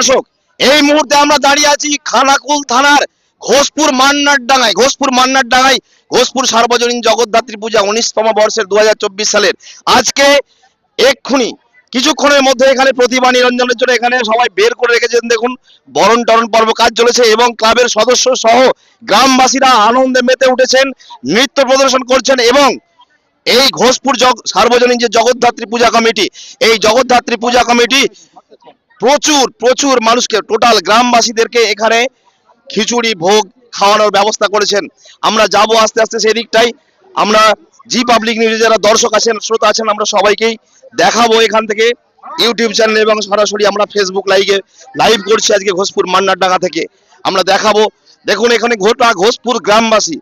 দর্শক, এই মুহূর্তে আমরা দাঁড়িয়ে আছি খানাকুল থানার ঘোষপুর মান্নার ডাঙায়, ঘোষপুর মান্নার ডাঙায়, ঘোষপুর সার্বজনীন জগদ্ধাত্রী পূজা উনিশতম বর্ষের দু সালের। আজকে এক্ষুনি, কিছুক্ষণের মধ্যে এখানে প্রতিমা নিরঞ্জনের জন্য এখানে সবাই বের করে রেখেছেন। দেখুন, বরণ টরণ পর্ব কাজ চলেছে এবং ক্লাবের সদস্য সহ গ্রামবাসীরা আনন্দে মেতে উঠেছেন, নৃত্য প্রদর্শন করছেন এবং এই ঘোষপুর সার্বজনীন যে জগদ্ধাত্রী পূজা কমিটি, এই জগদ্ধাত্রী পূজা কমিটি প্রচুর প্রচুর মানুষকে টোটাল গ্রামবাসীদেরকে এখানে খিচুড়ি, ভোগ খাওয়ানোর ব্যবস্থা করেছেন। আমরা যাব আস্তে আস্তে সেদিকটাই। আমরা জি পাবলিক নিউজে যারা দর্শক আছেন, শ্রোতা আছেন, আমরা সবাইকেই দেখাবো এখান থেকে। ইউটিউব চ্যানেল এবং সরাসরি আমরা ফেসবুক লাইভে লাইভ করছি আজকে ঘোষপুর মান্নারডাঙ্গা থেকে। আমরা দেখাবো। দেখুন, এখানে ঘোটা ঘোষপুর গ্রামবাসী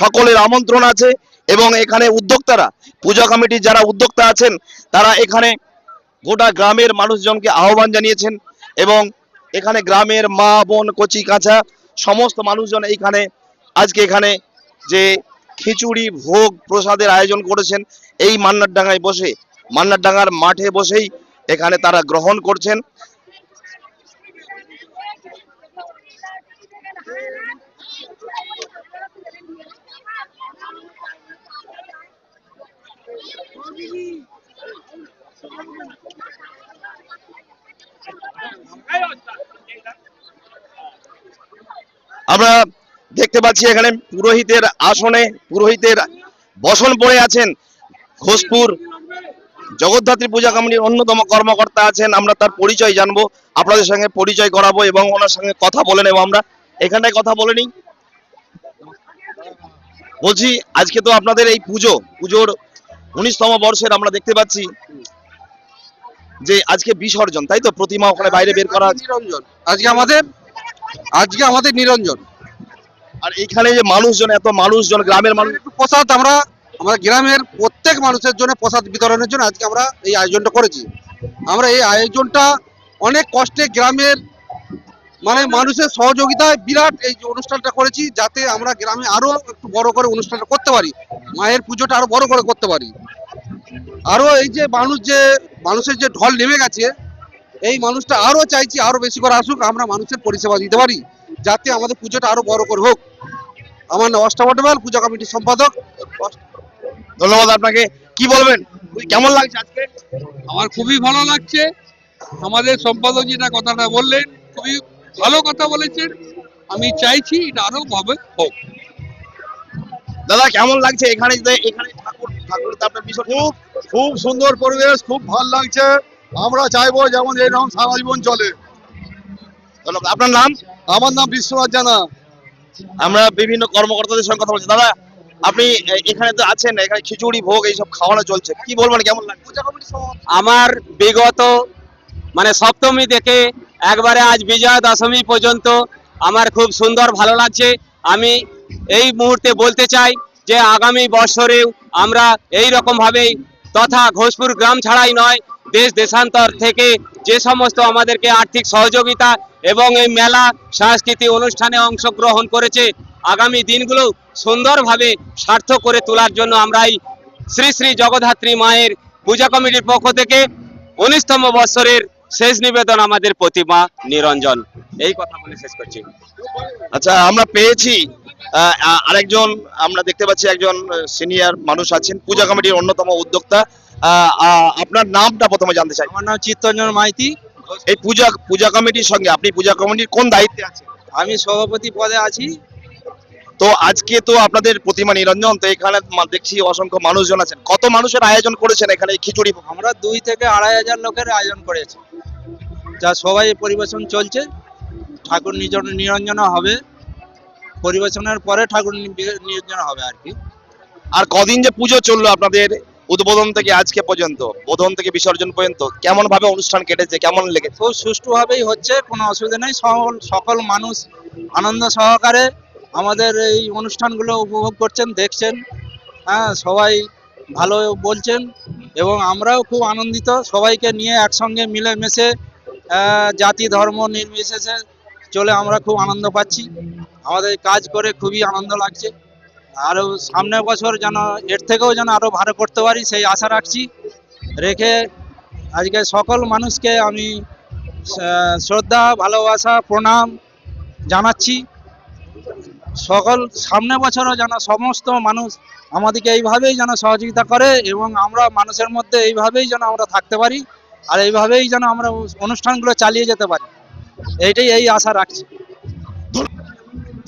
সকলের আমন্ত্রণ আছে এবং এখানে উদ্যোক্তারা, পূজা কমিটির যারা উদ্যোক্তা আছেন, তারা এখানে গোটা গ্রামের মানুষজনকে আহ্বান জানিয়েছেন এবং এখানে গ্রামের মা, বোন, কচি, কাঁচা সমস্ত মানুষজন এইখানে, আজকে এখানে যে খিচুড়ি, ভোগ, প্রসাদের আয়োজন করেছেন, এই মান্নারডাঙ্গায় বসে, মান্নারডাঙ্গার মাঠে বসেই এখানে তারা গ্রহণ করছেন। আমরা দেখতে পাচ্ছি এখানে পুরোহিতের আসনে, পুরোহিতের বসন পড়ে আছেন। ঘোষপুর জগদ্ধাত্রী পূজা কমিটির অন্যতম কর্মকর্তা আছেন। আমরা তার পরিচয় জানব, আপনাদের সঙ্গে পরিচয় করাবো এবং ওনার সঙ্গে কথা বলে নেব আমরা। এখানটায় কথা বলে নিই। বলছি, আজকে তো আপনাদের এই পুজো, পুজোর উনিশতম বর্ষের আমরা দেখতে পাচ্ছি যে আজকে বিসর্জন, তাই তো? প্রতিমা ওখানে বাইরে বের করা আজকে আমাদের আজকে আমাদের নিরঞ্জন। আর এখানে যে মানুষজন এত মানুষজন গ্রামের মানুষ একটু প্রসাদ আমরা আমাদের গ্রামের প্রত্যেক মানুষের জন্য প্রসাদ বিতরণের জন্য আজকে আমরা এই আয়োজনটা করেছি। আমরা এই আয়োজনটা অনেক কষ্টে গ্রামের মানে মানুষের সহযোগিতায় বিরাট এই যে অনুষ্ঠানটা করেছি যাতে আমরা গ্রামে আরও একটু বড় করে অনুষ্ঠানটা করতে পারি। মায়ের পুজোটা আরও বড় করে করতে পারি। আরও এই যে মানুষ যে মানুষের যে ঢল নেমে গেছে এই মানুষটা আরও চাইছি আরও বেশি করে আসুক আমরা মানুষের পরিষেবা দিতে পারি যাতে আমাদের পুজোটা আরও বড় করে হোক। আমার নাম অষ্টাবটমাল পূজা কমিটির সম্পাদক। ধন্যবাদ আপনাকে। কি বলবেন? কেমন লাগছে আজকে? আমার খুবই ভালো লাগছে। আমাদের সম্পাদক যেটা কথাটা বললেন খুবই ভালো কথা বলেছেন। আমি চাইছি এটা আরও ভাবে হোক। দাদা কেমন লাগছে এখানে এখানে ঠাকুর ঠাকুর তো আপনার বিসর্জন খুব খুব সুন্দর পরিবেশ খুব ভালো লাগছে। আমরা চাইব যেমন এরকম সারা জীবন চলে। ধন্যবাদ। আপনার নাম? আমার নাম বিশ্বনাথ জানা। আমরা বিভিন্ন কর্মকর্তাদের সঙ্গে কথা বলছি। দাদা আপনি এখানে তো আছেন এখানে খিচুড়ি ভোগ এইসব খাওয়ানো চলছে। কি বলবেন কেমন লাগছে আমার বিগত মানে সপ্তমী থেকে একবারে আজ বিজয়া দশমী পর্যন্ত আমার খুব সুন্দর ভালো লাগছে। আমি এই মুহূর্তে বলতে চাই যে আগামী বছরেও আমরা এই রকম ভাবেই তথা ঘোষপুর গ্রাম ছাড়াই নয় দেশ দেশান্তর থেকে যে সমস্ত আমাদেরকে আর্থিক সহযোগিতা এবং এই মেলা সাংস্কৃতিক অনুষ্ঠানে অংশগ্রহণ করেছে, আগামী দিনগুলো সুন্দরভাবে সার্থক করে তোলার জন্য আমরা এই শ্রী শ্রী জগদ্ধাত্রী মায়ের পূজা কমিটির পক্ষ থেকে উনিশতম বৎসরের শেষ নিবেদন আমাদের প্রতিমা নিরঞ্জন। এই কথা বলে শেষ করছি। আচ্ছা আমরা পেয়েছি আরেকজন আমরা দেখতে পাচ্ছি একজন সিনিয়র মানুষ আছেন পূজা কমিটির অন্যতম উদ্যোক্তা। আপনার নামটা প্রথমে জানতে চাই। আমার নাম চিত্তরঞ্জন মাইতি। এই পূজা পূজা কমিটির সঙ্গে আপনি পূজা কমিটির কোন দায়িত্বে আছেন? আমি সভাপতি পদে আছি। তো আজকে তো আপনাদের প্রতিমা নিরঞ্জন তো এখানে দেখছি অসংখ্য মানুষজন আছেন। কত মানুষের আয়োজন করেছেন এখানে খিচুড়ি আমরা দুই থেকে আড়াই হাজার লোকের আয়োজন করেছি। যা সবাই পরিবেশন চলছে। ঠাকুর নিরঞ্জন হবে। পরিবেশনের পরে ঠাকুর নিয়োজন হবে আর কি। আর কদিন যে পুজো চলল আপনাদের উদ্বোধন থেকে আজকে পর্যন্ত বোধন থেকে বিসর্জন পর্যন্ত কেমন ভাবে অনুষ্ঠান কেটেছে, কেমন লেগেছে? খুব সুষ্ঠুভাবেই হচ্ছে, কোনো অসুবিধা নেই। সকল সকল মানুষ আনন্দ সহকারে আমাদের এই অনুষ্ঠানগুলো উপভোগ করছেন, দেখছেন। হ্যাঁ সবাই ভালো বলছেন এবং আমরাও খুব আনন্দিত। সবাইকে নিয়ে একসঙ্গে মিলেমিশে জাতি ধর্ম নির্বিশেষে চলে আমরা খুব আনন্দ পাচ্ছি। আমাদের কাজ করে খুবই আনন্দ লাগছে। আরও সামনের বছর যেন এর থেকেও যেন আরও ভালো করতে পারি সেই আশা রাখছি। রেখে আজকে সকল মানুষকে আমি শ্রদ্ধা, ভালোবাসা, প্রণাম জানাচ্ছি। সকল সামনে বছরও যেন সমস্ত মানুষ আমাদেরকে এইভাবেই যেন সহযোগিতা করে এবং আমরা মানুষের মধ্যে এইভাবেই যেন আমরা থাকতে পারি আর এইভাবেই যেন আমরা অনুষ্ঠানগুলো চালিয়ে যেতে পারি। এইটাই এই আশা রাখছি।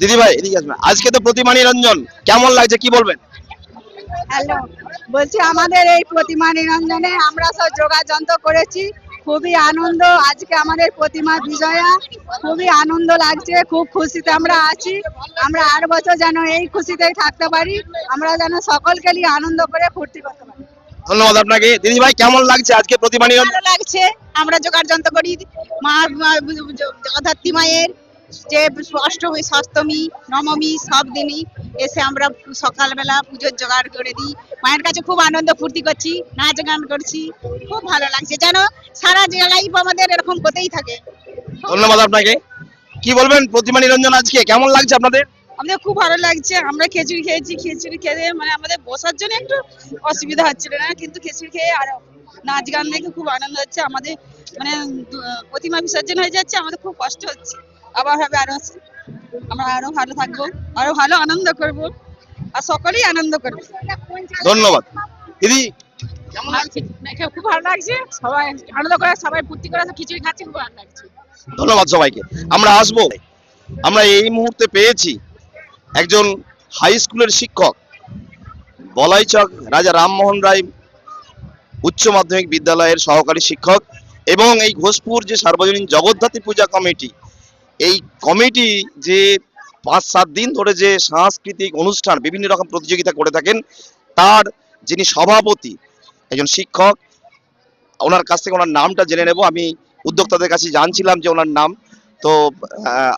দিদি ভাই এদিকে আসবেন। আজকে তো প্রতিমা নিরঞ্জন। কেমন লাগছে কি বলবেন? হ্যালো বলছি আমাদের এই প্রতিমা নিরঞ্জনে আমরা সব যোগাযন্ত্র করেছি। খুবই আনন্দ আজকে আমাদের প্রতিমা বিজয়া। খুবই আনন্দ লাগছে খুব খুশিতে আমরা আছি। আমরা আর বছর যেন এই খুশিতেই থাকতে পারি। আমরা যেন সকলকে নিয়ে আনন্দ করে ফুর্তি করতে পারি। ধন্যবাদ আপনাকে। দিদি ভাই কেমন লাগছে আজকে প্রতিমা নিরঞ্জন? লাগছে আমরা যোগাযন্ত্র করি। মা মা- জগদ্ধাত্রী মায়ের। যে অষ্টমী সপ্তমী নবমী সব দিনই এসে আমরা সকালবেলা পুজোর জোগাড় করে দিই। মায়ের কাছে খুব আনন্দ ফুর্তি করছি নাচ গান করছি খুব ভালো লাগছে। যেন সারা লাইফ আমাদের এরকম হতেই থাকে। ধন্যবাদ আপনাকে। কি বলবেন প্রতিমা নিরঞ্জন আজকে? কেমন লাগছে আপনাদের? আমাদের খুব ভালো লাগছে। আমরা খিচুড়ি খেয়েছি খিচুড়ি খেয়ে মানে আমাদের বসার জন্য একটু অসুবিধা হচ্ছিল না কিন্তু খিচুড়ি খেয়ে আর নাচ গান দেখে খুব আনন্দ হচ্ছে। আমাদের মানে প্রতিমা বিসর্জন হয়ে যাচ্ছে আমাদের খুব কষ্ট হচ্ছে। আবার হবে আরও আমরা আরও ভালো থাকব আরও ভালো আনন্দ করব আর সকলেই আনন্দ করবে। ধন্যবাদ। দিদি? খুব ভালো লাগছে। সবাই আনন্দ করে সবাই ফুর্তি করে খিচুড়ি খাচ্ছে খুব ভালো লাগছে। ধন্যবাদ সবাইকে। আমরা আসব। আমরা এই মুহূর্তে পেয়েছি একজন হাই স্কুলের শিক্ষক বলাইচক রাজা রামমোহন রায় উচ্চ মাধ্যমিক বিদ্যালয়ের সহকারী শিক্ষক এবং এই ঘোষপুর যে সার্বজনীন জগদ্ধাত্রী পূজা কমিটি এই কমিটি যে পাঁচ সাত দিন ধরে যে সাংস্কৃতিক অনুষ্ঠান, বিভিন্ন রকম প্রতিযোগিতা করে থাকেন, তার যিনি সভাপতি, একজন শিক্ষক, ওনার কাছ থেকে ওনার নামটা জেনে নেব। আমি উদ্যোক্তাদের কাছে জানছিলাম যে ওনার নাম। তো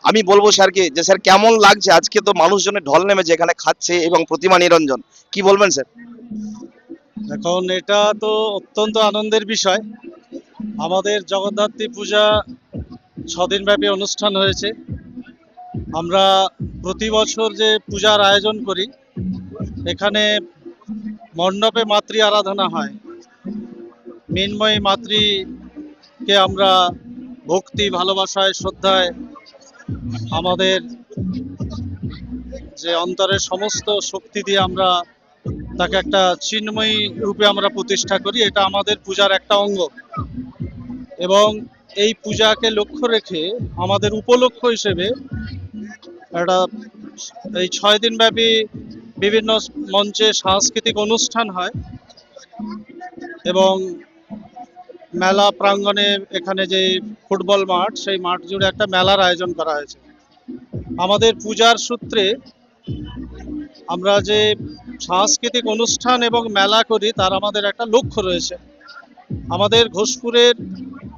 আমি বলব স্যারকে যে স্যার কেমন লাগছে? আজকে তো মানুষজনের ঢল নেমেছে, এখানে খাচ্ছে এবং প্রতিমা নিরঞ্জন। কি বলবেন স্যার? এখন এটা তো অত্যন্ত আনন্দের বিষয়। আমাদের জগদ্ধাত্রী পূজা ছদিন ব্যাপী অনুষ্ঠান হয়েছে। আমরা প্রতি বছর যে পূজার আয়োজন করি, এখানে মণ্ডপে মাতৃ আরাধনা হয়। মিনময়ী মাতৃকে আমরা ভক্তি, ভালোবাসায়, শ্রদ্ধায় আমাদের যে অন্তরের সমস্ত শক্তি দিয়ে আমরা তাকে একটা চিন্ময়ী রূপে আমরা প্রতিষ্ঠা করি। এটা আমাদের পূজার একটা অঙ্গ। এবং এই পূজাকে লক্ষ্য রেখে আমাদের উপলক্ষ হিসেবে একটা এই ছয় দিন ব্যাপী বিভিন্ন মঞ্চে সাংস্কৃতিক অনুষ্ঠান হয় এবং মেলা প্রাঙ্গণে এখানে যে ফুটবল মাঠ, সেই মাঠ জুড়ে একটা মেলার আয়োজন করা হয়েছে। আমাদের পূজার সূত্রে আমরা যে সাংস্কৃতিক অনুষ্ঠান এবং মেলা করি, তার আমাদের একটা লক্ষ্য রয়েছে। আমাদের ঘোষপুরের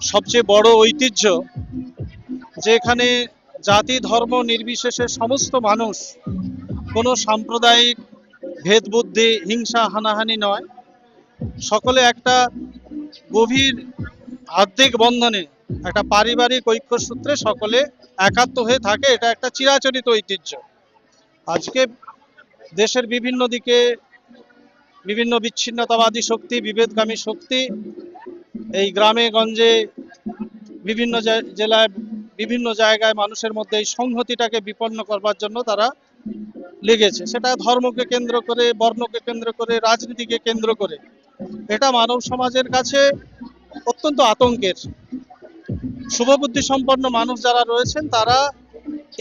সবচেয়ে বড় ঐতিহ্য যেখানে জাতি, ধর্ম নির্বিশেষে সমস্ত মানুষ কোনো সাম্প্রদায়িক ভেদ বুদ্ধি, হিংসা, হানাহানি নয়। সকলে একটা গভীর আর্থিক বন্ধনে, একটা পারিবারিক ঐক্যসূত্রে সকলে একাত্ম হয়ে থাকে। এটা একটা চিরাচরিত ঐতিহ্য। আজকে দেশের বিভিন্ন দিকে বিভিন্ন বিচ্ছিন্নতাবাদী শক্তি, বিভেদগামী শক্তি এই গ্রামে, গঞ্জে, বিভিন্ন জেলায়, বিভিন্ন জায়গায় মানুষের মধ্যে এই সংহতিটাকে বিপন্ন করবার জন্য তারা লেগেছে। সেটা ধর্মকে কেন্দ্র করে, বর্ণকে কেন্দ্র করে, রাজনীতিকে কেন্দ্র করে। এটা মানব সমাজের কাছে অত্যন্ত আতঙ্কের। শুভবুদ্ধি সম্পন্ন মানুষ যারা রয়েছেন, তারা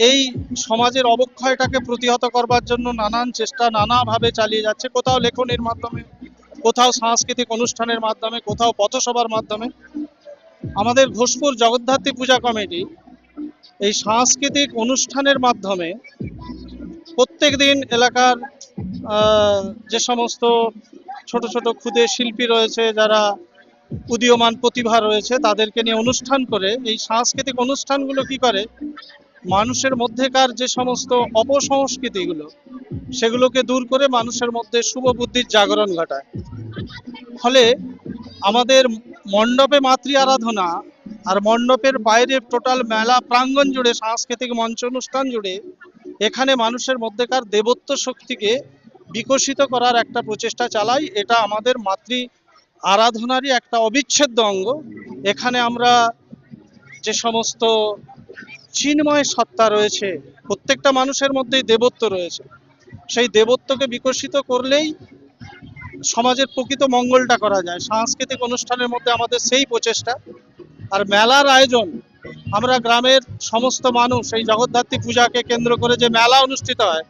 এই সমাজের অবক্ষয়টাকে প্রতিহত করবার জন্য নানান চেষ্টা, নানাভাবে চালিয়ে যাচ্ছে। কোথাও লেখনের মাধ্যমে কোথাও সাংস্কৃতিক অনুষ্ঠানের মাধ্যমে, কোথাও পথসভার মাধ্যমে। আমাদের ঘোষপুর জগদ্ধাত্রী পূজা কমিটি এই সাংস্কৃতিক অনুষ্ঠানের মাধ্যমে প্রত্যেক দিন এলাকার যে সমস্ত ছোট ছোট ক্ষুদে শিল্পী রয়েছে, যারা উদীয়মান প্রতিভা রয়েছে, তাদেরকে নিয়ে অনুষ্ঠান করে, এই সাংস্কৃতিক অনুষ্ঠানগুলো কি করে? মানুষের মধ্যেকার যে সমস্ত অপসংস্কৃতিগুলো সেগুলোকে দূর করে মানুষের মধ্যে শুভ বুদ্ধির জাগরণ ঘটায়। ফলে আমাদের মণ্ডপে মাতৃ আরাধনা আর মণ্ডপের বাইরে টোটাল মেলা প্রাঙ্গণ জুড়ে, সাংস্কৃতিক মঞ্চ অনুষ্ঠান জুড়ে, এখানে মানুষের মধ্যেকার দেবত্ব শক্তিকে বিকশিত করার একটা প্রচেষ্টা চালাই। এটা আমাদের মাতৃ আরাধনারই একটা অবিচ্ছেদ্য অঙ্গ। এখানে আমরা যে সমস্ত চিন্ময় সত্তা রয়েছে, প্রত্যেকটা মানুষের মধ্যেই দেবত্ব রয়েছে। সেই দেবত্বকে বিকশিত করলেই সমাজের প্রকৃত মঙ্গলটা করা যায়। সাংস্কৃতিক অনুষ্ঠানের মধ্যে আমাদের সেই প্রচেষ্টা। আর মেলার আয়োজন, আমরা গ্রামের সমস্ত মানুষ, এই জগদ্ধাত্রী পূজাকে কেন্দ্র করে যে মেলা অনুষ্ঠিত হয়,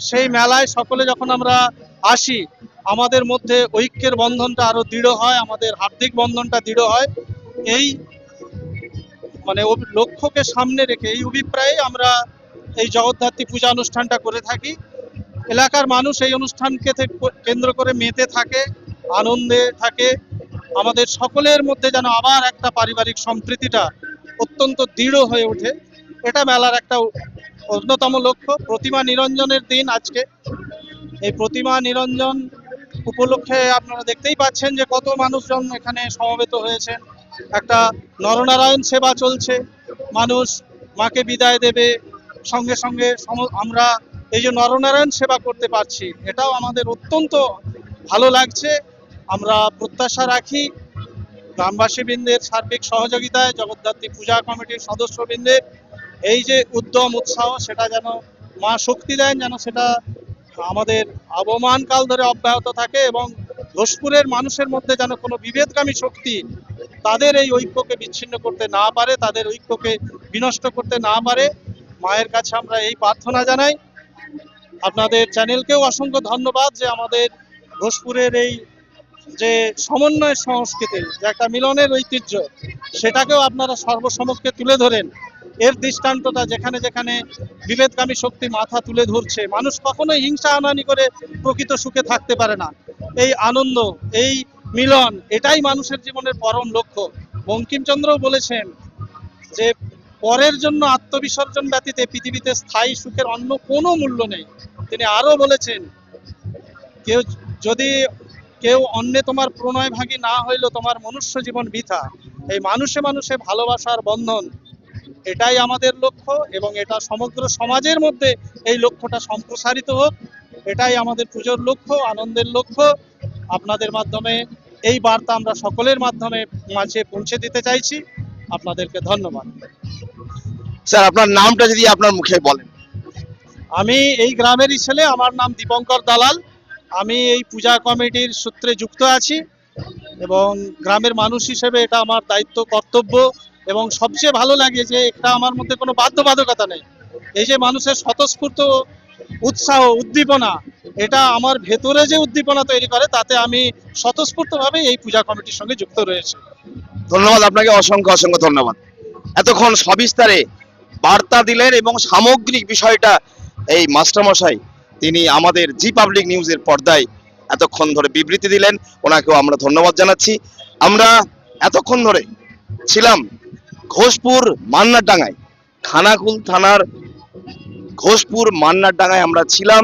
সেই মেলায় সকলে যখন আমরা আসি, আমাদের মধ্যে ঐক্যের বন্ধনটা আরও দৃঢ় হয়, আমাদের হার্দিক বন্ধনটা দৃঢ় হয়। এই মানে লক্ষ্যকে সামনে রেখে, এই অভিপ্রায়ে আমরা এই জগদ্ধাত্রী পূজা অনুষ্ঠানটা করে থাকি। এলাকার মানুষ এই অনুষ্ঠানকে কেন্দ্র করে মেতে থাকে, আনন্দে থাকে। আমাদের সকলের মধ্যে যেন আবার একটা পারিবারিক সম্প্রীতিটা অত্যন্ত দৃঢ় হয়ে ওঠে। এটা মেলার একটা অন্যতম লক্ষ্য। প্রতিমা নিরঞ্জনের দিন আজকে। এই প্রতিমা নিরঞ্জন উপলক্ষে আপনারা দেখতেই পাচ্ছেন যে কত মানুষজন এখানে সমবেত হয়েছেন। একটা নরনারায়ণ সেবা চলছে। মানুষ মাকে বিদায় দেবে। সঙ্গে সঙ্গে আমরা এই যে নরনারায়ণ সেবা করতে পারছি, এটাও আমাদের অত্যন্ত ভালো লাগছে। আমরা প্রত্যাশা রাখি গ্রামবাসীবৃন্দের সার্বিক সহযোগিতায়, জগদ্ধাত্রী পূজা কমিটির সদস্যবৃন্দের, এই যে উদ্যম, উৎসাহ, সেটা যেন মা শক্তি দেন, যেন সেটা আমাদের আবহমান কাল ধরে অব্যাহত থাকে এবং ঘোষপুরের মানুষের মধ্যে যেন কোনো বিভেদগামী শক্তি তাদের এই ঐক্যকে বিচ্ছিন্ন করতে না পারে, তাদের ঐক্যকে বিনষ্ট করতে না পারে। মায়ের কাছে আমরা এই প্রার্থনা জানাই। আপনাদের চ্যানেলকেও অসংখ্য ধন্যবাদ যে আমাদের ঘোষপুরের এই যে সমন্বয় সংস্কৃতি, যে একটা মিলনের ঐতিহ্য, সেটাকেও আপনারা সর্বসমক্ষে তুলে ধরেন। এর দৃষ্টান্তটা যেখানে যেখানে বিভেদগামী শক্তি মাথা তুলে ধরছে, মানুষ কখনোই হিংসা আনানি করে প্রকৃত সুখে থাকতে পারে না। এই আনন্দ, এই মিলন, এটাই মানুষের জীবনের পরম লক্ষ্য। বঙ্কিমচন্দ্রও বলেছেন যে, পরের জন্য আত্মবিসর্জন ব্যতীত পৃথিবীতে স্থায়ী সুখের অন্য কোনো মূল্য নেই। তিনি আরও বলেছেন, কেউ যদি কেউ অন্যে তোমার প্রণয় ভাগী না হইল তোমার মনুষ্য জীবন বৃথা। এই মানুষে মানুষে ভালোবাসার বন্ধন, এটাই আমাদের লক্ষ্য এবং এটা সমগ্র সমাজের মধ্যে এই লক্ষ্যটা সম্প্রসারিত হোক, এটাই আমাদের পুজোর লক্ষ্য, আনন্দের লক্ষ্য। আপনাদের মাধ্যমে এই বার্তা আমরা সকলের মাধ্যমে মাঝে পৌঁছে দিতে চাইছি। আপনাদেরকে ধন্যবাদ। স্যার, আপনার নামটা যদি আপনার মুখে বলেন। আমি এই গ্রামেরই ছেলে, আমার নাম দীপঙ্কর দালাল। আমি এই পূজা কমিটির সূত্রে যুক্ত আছি এবং গ্রামের মানুষ হিসেবে এটা আমার দায়িত্ব, কর্তব্য এবং সবচেয়ে ভালো লাগে যে এটা আমার মধ্যে কোনো বাধ্যবাধকতা নেই। এই যে মানুষের স্বতঃস্ফূর্ত উৎসাহ, উদ্দীপনা, এটা আমার ভেতরে যে উদ্দীপনা তৈরি করে, তাতে আমি স্বতঃস্ফূর্তভাবে এই পূজা কমিটির সঙ্গে যুক্ত রয়েছে। ধন্যবাদ আপনাকে, অসংখ্য অসংখ্য ধন্যবাদ। এতক্ষণ সবিস্তারে বার্তা দিলেন এবং সামগ্রিক বিষয়টা এই মাস্টারমশাই, তিনি আমাদের জি পাবলিক নিউজের পর্দায় এতক্ষণ ধরে বিবৃতি দিলেন, ওনাকেও আমরা ধন্যবাদ জানাচ্ছি। আমরা এতক্ষণ ধরে ছিলাম ঘোষপুর মান্নারডাঙ্গায়। খানাকুল থানার ঘোষপুর মান্নারডাঙ্গায় আমরা ছিলাম।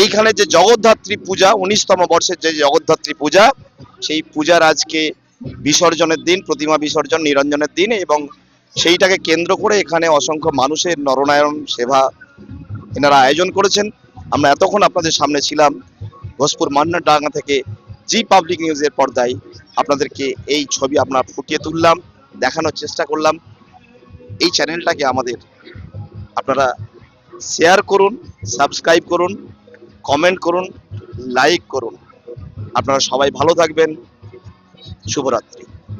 এইখানে যে জগদ্ধাত্রী পূজা, উনিশতম বর্ষের যে জগদ্ধাত্রী পূজা, সেই পূজার আজকে বিসর্জনের দিন, প্রতিমা বিসর্জন, নিরঞ্জনের দিন এবং সেইটাকে কেন্দ্র করে এখানে অসংখ্য মানুষের নরনারায়ণ সেবা এনারা আয়োজন করেছেন। আমরা এতক্ষণ আপনাদের সামনে ছিলাম ঘোষপুর মান্নারডাঙ্গা থেকে জি পাবলিক নিউজের পর্দায়। আপনাদেরকে এই ছবি আমরা ফুটিয়ে তুললাম, দেখানোর চেষ্টা করলাম। এই চ্যানেলটাকে আমাদের আপনারা শেয়ার করুন, সাবস্ক্রাইব করুন, কমেন্ট করুন, লাইক করুন। আপনারা সবাই ভালো থাকবেন। শুভরাত্রি।